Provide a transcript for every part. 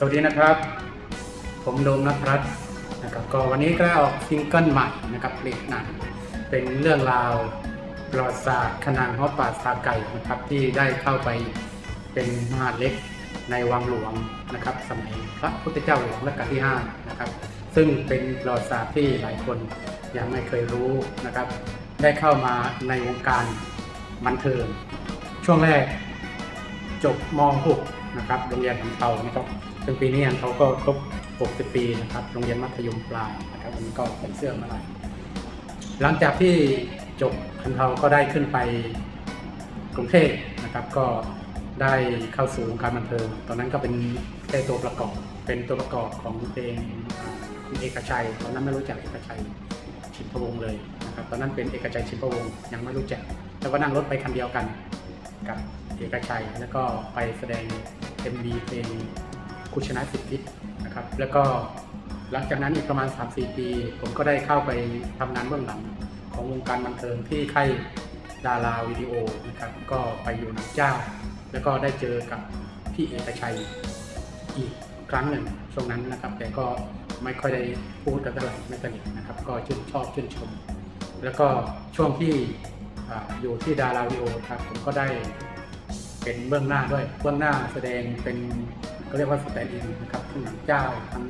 สวัสดีนะครับ ผมโดมนัทรัตน์นะครับก็วันนี้ก็ได้ออกซิงเกิลใหม่นะครับเพลงหนังเป็นเรื่องราวประวัติศาสตร์ขนางฮอป่าซาไก่นะครับที่ได้เข้าไปเป็นมหาเล็กในวังหลวงนะครับ สมัยพระพุทธเจ้าหลวงรัชกาลที่5นะครับซึ่งเป็นประวัติศาสตร์ที่หลายคนยังไม่เคยรู้นะครับ ได้เข้ามาในวงการบันเทิงช่วงแรกจบม .6 นะครับโรงเรียนของเขานะครับ ซึ่งปีนี้เขาก็ครบ 60 ปีนะครับ โรงเรียนมัธยมปลายนะครับวันนี้ก็เป็นเสื้อมาลายหลังจากที่จบคันเทาก็ได้ขึ้นไปกรุงเทพนะครับ ก็ได้เข้าสู่วงการบันเทิง ตอนนั้นก็เป็นแค่ตัวประกอบ เป็นตัวประกอบของเพลงคุณเอกชัย ตอนนั้นไม่รู้จักเอกชัยชินพวงเลยนะครับ ตอนนั้นเป็นเอกชัยชินพวงยังไม่รู้จัก แล้วก็นั่งรถไปคันเดียวกันกับเอกชัย แล้วก็ไปแสดง MV เพลง คุณชนะสิทธินะครับ แล้วก็หลังจากนั้นอีกประมาณ 3-4 ปี ผมก็ได้เข้าไปทำงานเบื้องหลังของวงการบันเทิงที่ค่ายดาราวิดีโอนะครับ ก็ไปอยู่นักเจ้า แล้วก็ได้เจอกับพี่เอกชัยอีกครั้งหนึ่งช่วงนั้นนะครับ แต่ก็ไม่ค่อยได้พูดกันเท่าไหร่ไม่สนิทนะครับ ก็ชื่นชอบชื่นชม แล้วก็ช่วงที่ออยู่ที่ดาราวิดีโอครับผมก็ได้เป็นเบื้องหน้าด้วยเบื้องหน้าแสดงเป็น ก็เรียกว่าสแตนด์อินนะครับทั้งหนังเจ้าทั้ง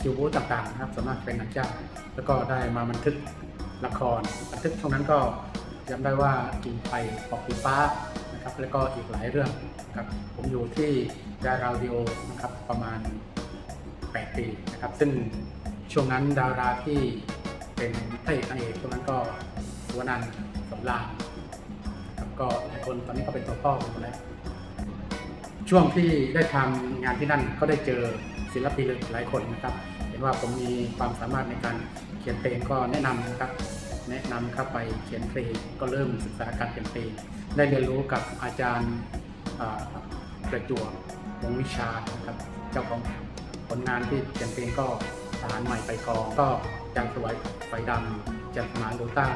คิวบูต่างๆนะครับสามารถเป็นหนังเจ้า แล้วก็ได้มาบันทึกละคร บันทึกช่วงนั้นก็จำได้ว่ากินไปปอกปีฟ้านะครับแล้วก็อีกหลายเรื่องครับผมอยู่ที่ดาราวิโอนะครับประมาณ 8 ปีนะครับ ซึ่งช่วงนั้นดาราที่เป็นพระเอกนางเอกช่วงนั้นก็วรรณันท์สำรานครับก็หลายคนตอนนี้ก็เป็นตัวพ่อกันหมแล้ว ช่วงที่ได้ทำงานที่นั่นก็ได้เจอศิลปินหลายคนนะครับ เห็นว่าผมมีความสามารถในการเขียนเพลงก็แนะนำนะครับ แนะนำเข้าไปเขียนเพลงก็เริ่มศึกษาการเขียนเพลง ได้เรียนรู้กับอาจารย์ประจวบวงวิชานะครับเจ้าของผลงานที่เขียนเพลงก็ทหารใหม่ไปกองก็จันทร์สวยไฟดำจันทร์สมานโลต้า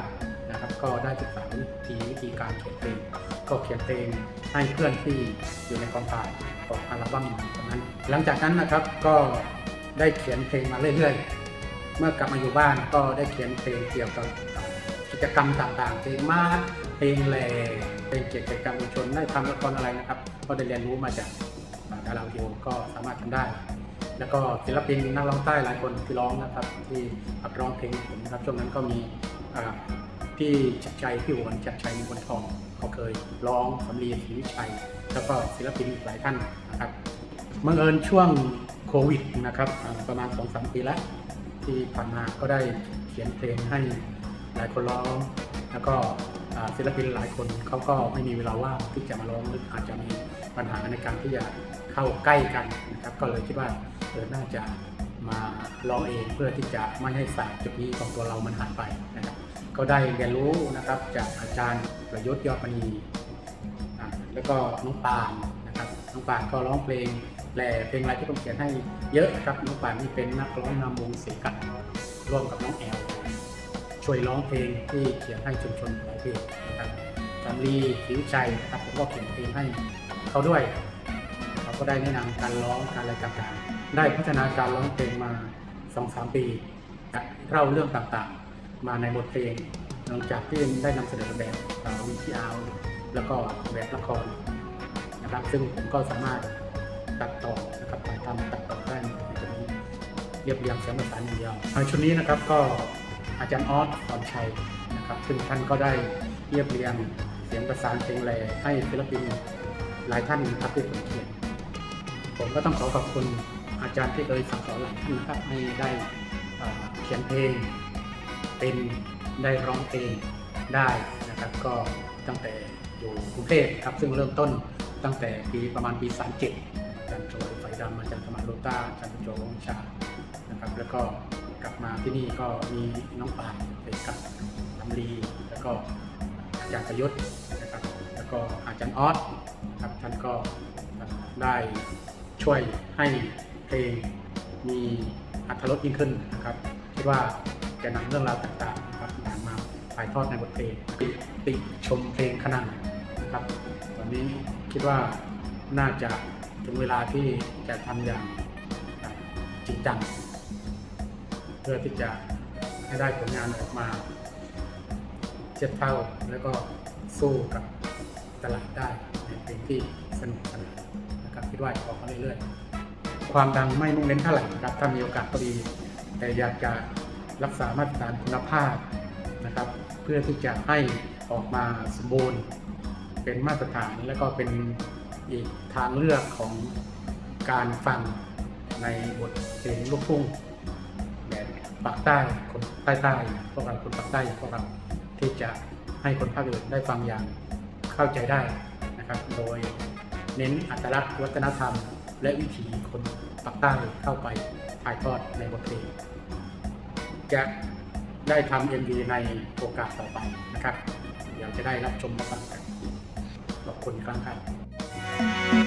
นะครับ ก็ได้ศึกษาวิธีวิธีการเขียนเพลงก็เขียนเพลงให้เพื่อนที่อยู่ในกองถ่ายของอัลบั้มนนั้น หลังจากนั้นนะครับก็ได้เขียนเพลงมาเรื่อยๆ เมื่อกลับมาอยู่บ้านก็ได้เขียนเพลงเกี่ยวกับกิจกรรมต่างๆ เพลงมาสเพลงแหล่เพลงเกี่ยวกับกิจกรรมชุชนได้ทำละครอะไรนะครับ ก็ได้เรียนรู้มาจากดาราวิดีโอก็สามารถทำได้ แล้วก็ศิลปินนักร้องใต้หลายคนที่ร้องนะครับ ที่ขับร้องเพลงผมนะครับช่วงนั้นก็มี อ่าพี่ชัดชัยพี่หวนชัดชัยมงคลทองเขาเคยร้องสำลีศรีวิชัย แล้วก็ศิลปินอีกหลายท่านนะครับบังเอิญช่วงโควิดนะครับประมาณ2อสปีแล้ว ที่ผ่านมาก็ได้เขียนเพลงให้หลายคนร้อง แล้วก็ศิลปินหลายคนเขาก็ไม่มีเวลาว่างที่จะมาร้องหรืออาจจะมีปัญหาในการที่จะเข้าใกล้กันนะครับก็เลยคิดว่าเออน่าจะมาร้องเองเพื่อที่จะไม่ให้ศาสตร์จุดนี้ของตัวเรามันหายไปนะครับ ก็ได้เรียนรู้นะครับจากอาจารย์ประยุทธ์ยอดมณีแล้วก็น้องปานนะครับน้องปานก็ร้องเพลงแหล่เพลงอะไรที่ผมเขียนให้เยอะครับน้องปานนี่เป็นนักร้องนำวงเสียกัดร่วมกับน้องแอลช่วยร้องเพลงที่เขียนให้ชุมชนหลายเพลงนะครับจำรีศรีวิชัยนะครับผมก็เขียนเพลงให้เขาด้วยเขาก็ได้แนะนำการร้องการอะไรต่างๆได้พัฒนาการร้องเพลงมา2องสามปีเล่าเรื่องต่างๆ มาในบทเพลง หลังจากที่ได้นำเสนอแบบวิทีอาร์แล้วก็แบบละครนะครับ ซึ่งผมก็สามารถตัดต่อนะครับถ่ายทำตัดต่อได้ในจุดนี้เรียบเรียงเสียงประสานอย่างเดียวในชุดนี้นะครับก็อาจารย์ออสสอนชัยนะครับ ซึ่งท่านก็ได้เรียบเรียงเสียงประสานเพลงแหล่ให้ศิลปินหลายท่านนะครับที่ผมเขียนผมก็ต้องขอขอบคุณอาจารย์ที่เคยสั่งสอนหลายท่านนะครับให้ได้เขียนเพลง เป็นได้ร้องเพลงได้นะครับก็ตั้งแต่อยู่กรุงเทพครับซึ่งเริ่มต้นตั้งแต่ปีประมาณปี 37อาจารย์โจยไฟดำอาจารย์สมานโลต้าอาจารย์โจวงชานะครับแล้วก็กลับมาที่นี่ก็มีน้องปานเป็นกับลำลีแล้วก็อาจารย์ประยุทธ์นะครับแล้วก็อาจารย์ออสครับท่านก็ได้ช่วยให้เพลงมีอัตรสยิ่งขึ้นนะครับคิดว่า จะนำเรื่องราวต่างๆนะครับนำมาถ่ายทอดในบทเพลงติชมเพลงขนาดนะครับ ตอนนี้คิดว่าน่าจะถึงเวลาที่จะทำอย่างจริงจังเพื่อที่จะให้ได้ผลงานออกมาเทียบเท่าแล้วก็สู้กับตลาดได้ในเพลงที่สนุกสนานนะครับคิดว่าจะออกมาเรื่อยๆ ความดังไม่มุ่งเน้นเท่าไหร่นะครับถ้ามีโอกาสก็ดี แต่อยากจะ รักษามาตรฐานคุณภาพนะครับ เพื่อที่จะให้ออกมาสมบูรณ์เป็นมาตรฐานและก็เป็นอีกทางเลือกของการฟังในบทเพลงลูกทุ่งแบบปากใต้คนใต้ใต้พวกเราคนปากใต้อย่างพวกเราที่จะให้คนภาคอื่นได้ฟังอย่างเข้าใจได้นะครับ โดยเน้นอัตลักษณ์วัฒนธรรม และวิถีคนปากใต้เข้าไปถ่ายทอดในบทเพลง จะได้ทำเอ็มดีในโอกาสต่อไปนะครับ เดี๋ยวจะได้รับชมรับฟังกันขอบคุณครับครับ